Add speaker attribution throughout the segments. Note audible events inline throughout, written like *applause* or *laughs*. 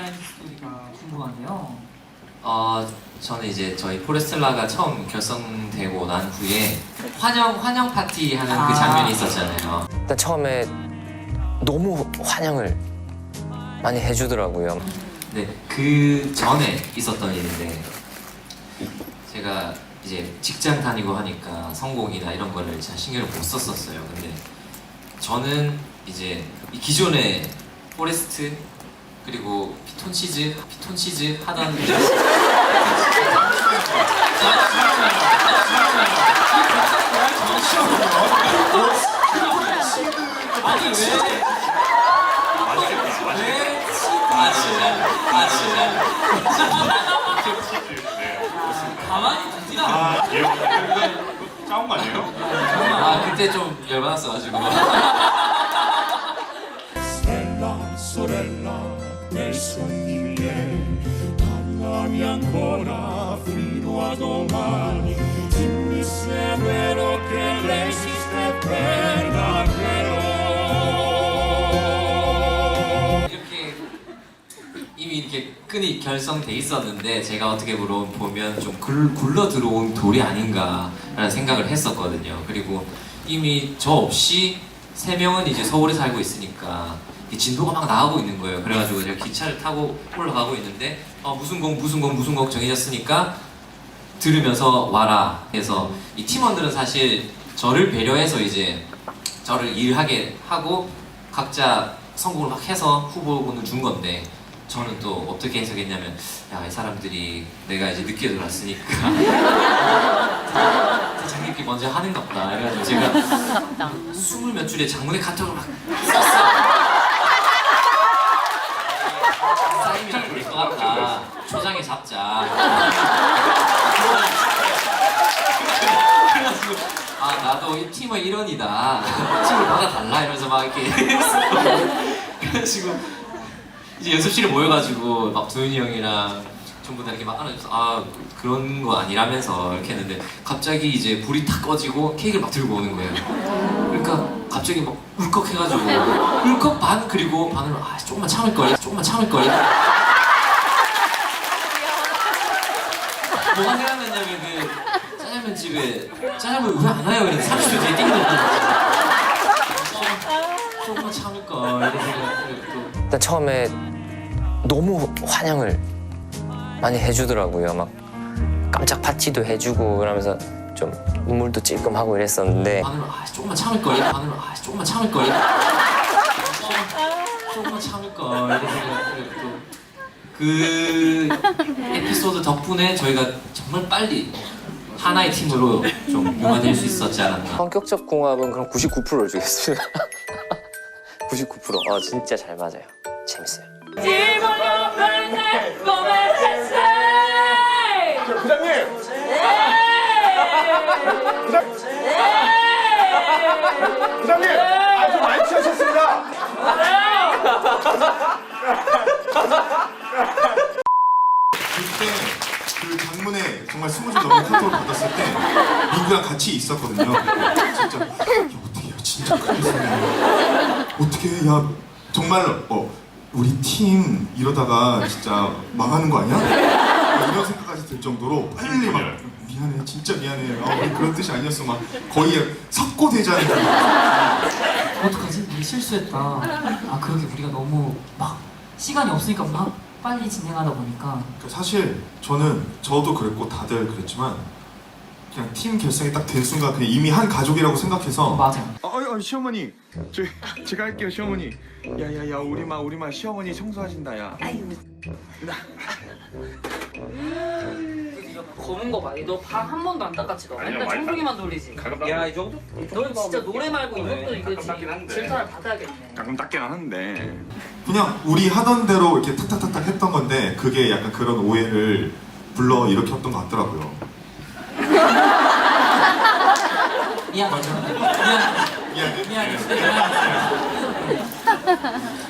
Speaker 1: 비하인드 스토리가 궁금한데요.
Speaker 2: 어, 저는 이제 저희 포레스텔라가 처음 결성되고 난 후에 환영 환영 파티 하는
Speaker 1: 아.
Speaker 2: 그 장면이 있었잖아요.
Speaker 3: 일단 처음에 너무 환영을 많이 해주더라고요.
Speaker 2: 네, 그 전에 있었던 일인데 제가 이제 직장 다니고 하니까 성공이나 이런 거를 잘 신경을 못 썼었어요. 근데 저는 이제 이 기존의 포레스트 그리고 피톤 치즈 피톤 치즈 하던 아니 *laughs* 왜? 왜? 아 진짜 아 진짜 가만히 두지도 않아
Speaker 4: 아, 예. 짜온 거 아니에요?
Speaker 2: 아 그때 좀 열받았어가지고 *laughs*
Speaker 5: ancora fino a domani dimmi se è vero che lei esiste per davvero
Speaker 2: 이렇게 이미 이렇게 끈이 결성돼 있었는데 제가 어떻게 보면 좀 굴, 굴러 들어온 돌이 아닌가라는 생각을 했었거든요. 그리고 이미 저 없이 세 명은 이제 서울에 살고 있으니까 이 진도가 막 나가고 있는 거예요. 그래가지고 제가 기차를 타고 올라가고 있는데 어, 무슨 곡 무슨 곡 무슨 곡 정해졌으니까 들으면서 와라 해서 이 팀원들은 사실 저를 배려해서 이제 저를 일하게 하고 각자 성공을 막 해서 후보군을 준 건데 저는 또 어떻게 해석했냐면 야 이 사람들이 내가 이제 늦게 들어왔으니까 자기끼리 *laughs* 먼저 하는가 보다. 이래가지고 제가 스물 몇 줄의 장문의 카톡을 막 썼어요 사인이 될것 같다 초장에 잡자. 그래가지고 아 나도 이 팀의 일원이다. 팀을 받아달라? 이러면서 막 이렇게. 그래가지고 이제 연습실에 모여가지고 막 도윤이 형이랑 전부 다 이렇게 막 안아줘서 아 그런 거 아니라면서 이렇게 했는데 갑자기 이제 불이 탁 꺼지고 케이크를 막 들고 오는 거예요 그러니까 갑자기 막 울컥해가지고. 울컥 반 그리고 반으로 아 조금만 참을 걸 조금만 참을 걸 뭐가 생각났냐면 그 짜장면 집에 짜장면 왜 안 와요? 이랬는데 30초 뒤에 띵동 조금만 참을 걸. 이런 생각을 또
Speaker 3: 일단 처음에 너무 환영을 많이 해주더라고요. 막 깜짝 파티도 해주고 그러면서 좀 눈물도 찔끔하고 이랬었는데
Speaker 2: 반으로 아 조금만 참을 걸 반으로 아 조금만 참을 걸 조금만 참을 걸 이런 생각을 또그 에피소드 덕분에 저희가 정말 빨리 하나의 팀으로 좀 융화될 수 있었지 않았나
Speaker 3: 성격적 궁합은 그럼 99%를 주겠습니다. *laughs* 99%. 아 진짜 잘 맞아요. 재밌어요.
Speaker 6: 카톡을 받았을 때 민구랑 같이 있었거든요. 진짜 야 어떻게 야 진짜 크게 썼네. 어떻게 야 정말 어 우리 팀 이러다가 진짜 망하는 거 아니야? 막 이런 생각까지 들 정도로 빨리 막 미안해 진짜 미안해 아, 우리 그런 뜻이 아니었어 막 거의 석고대자는 그
Speaker 1: 어떡하지? 우리 실수했다. 아 그러게 우리가 너무 막 시간이 없으니까 막 빨리 진행하다 보니까
Speaker 6: 사실 저는 저도 그랬고 다들 그랬지만 그냥 팀 결성이 딱 된 순간 그냥 이미 한 가족이라고 생각해서
Speaker 1: 맞아.
Speaker 4: 어, 어, 어, 시어머니. 저, 제가 할게요, 시어머니. 야, 야, 야, 우리 마, 우리 마, 시어머니 청소하신다, 야.
Speaker 7: 검은 거 봐. 너밥한 번도 안 닦았지 너. 맨날 청소기만 돌리지.
Speaker 8: 야, 이 정도?
Speaker 7: 너 진짜 노래 말고 이것도 이거 질타를 받아야겠네.
Speaker 4: 가끔 닦긴 하는데.
Speaker 6: 그냥 우리 하던 대로 이렇게 탁탁탁탁 했던 건데 그게 약간 그런 오해를 불러 일으켰던 것 같더라고요. *laughs*
Speaker 1: 미안하죠.
Speaker 6: 미안해.
Speaker 1: 미안해. 미안해. 미안해.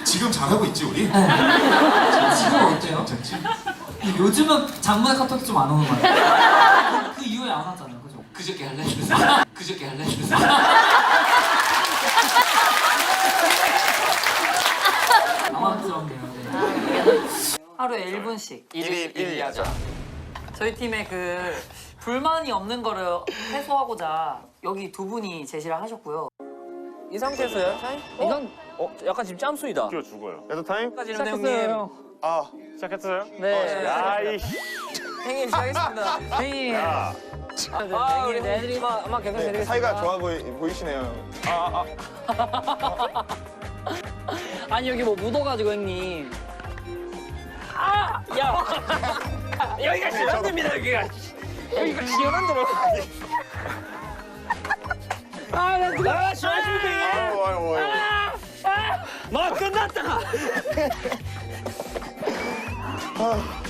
Speaker 6: 지금 잘하고 있지 우리?
Speaker 1: 지금 어때요?
Speaker 6: 괜찮지?
Speaker 1: 요즘은 장문의 카톡이 좀 안 오는 거 같아요. 그 이후에 안 왔잖아요, 그죠?
Speaker 2: 그저께 할래? 그저께 할래?
Speaker 1: 당황스럽네요. 네.
Speaker 7: 하루에 1분씩
Speaker 9: 1일 1야자.
Speaker 7: 저희 팀의 그 불만이 없는 거를 해소하고자 여기 두 분이 제시를 하셨고요.
Speaker 9: 이 상태에서요? 타임? 이건 어 약간 지금 짬수이다.
Speaker 8: 뛰어 죽어요. 야도 타임?
Speaker 9: 까지는 형님.
Speaker 8: 아 시작했어요?
Speaker 9: 네.
Speaker 8: 야이
Speaker 9: 형님 시작했습니다. *laughs* 형님.
Speaker 8: 야.
Speaker 9: 아 우리 애들이 막 아마 개선 드리겠습니다.
Speaker 8: 사이가 좋아 보이, 보이시네요. 아, 아. *laughs*
Speaker 7: 아니 여기 뭐 묻어가지고 형님. 아! 야!
Speaker 9: 여기가 시원합니다 여기가. 여기가 시원한 데로. 아, 나 누가 아, 시원하십니까?
Speaker 8: 아유, 아유, 아유.
Speaker 9: 막 끝났다.
Speaker 8: 아,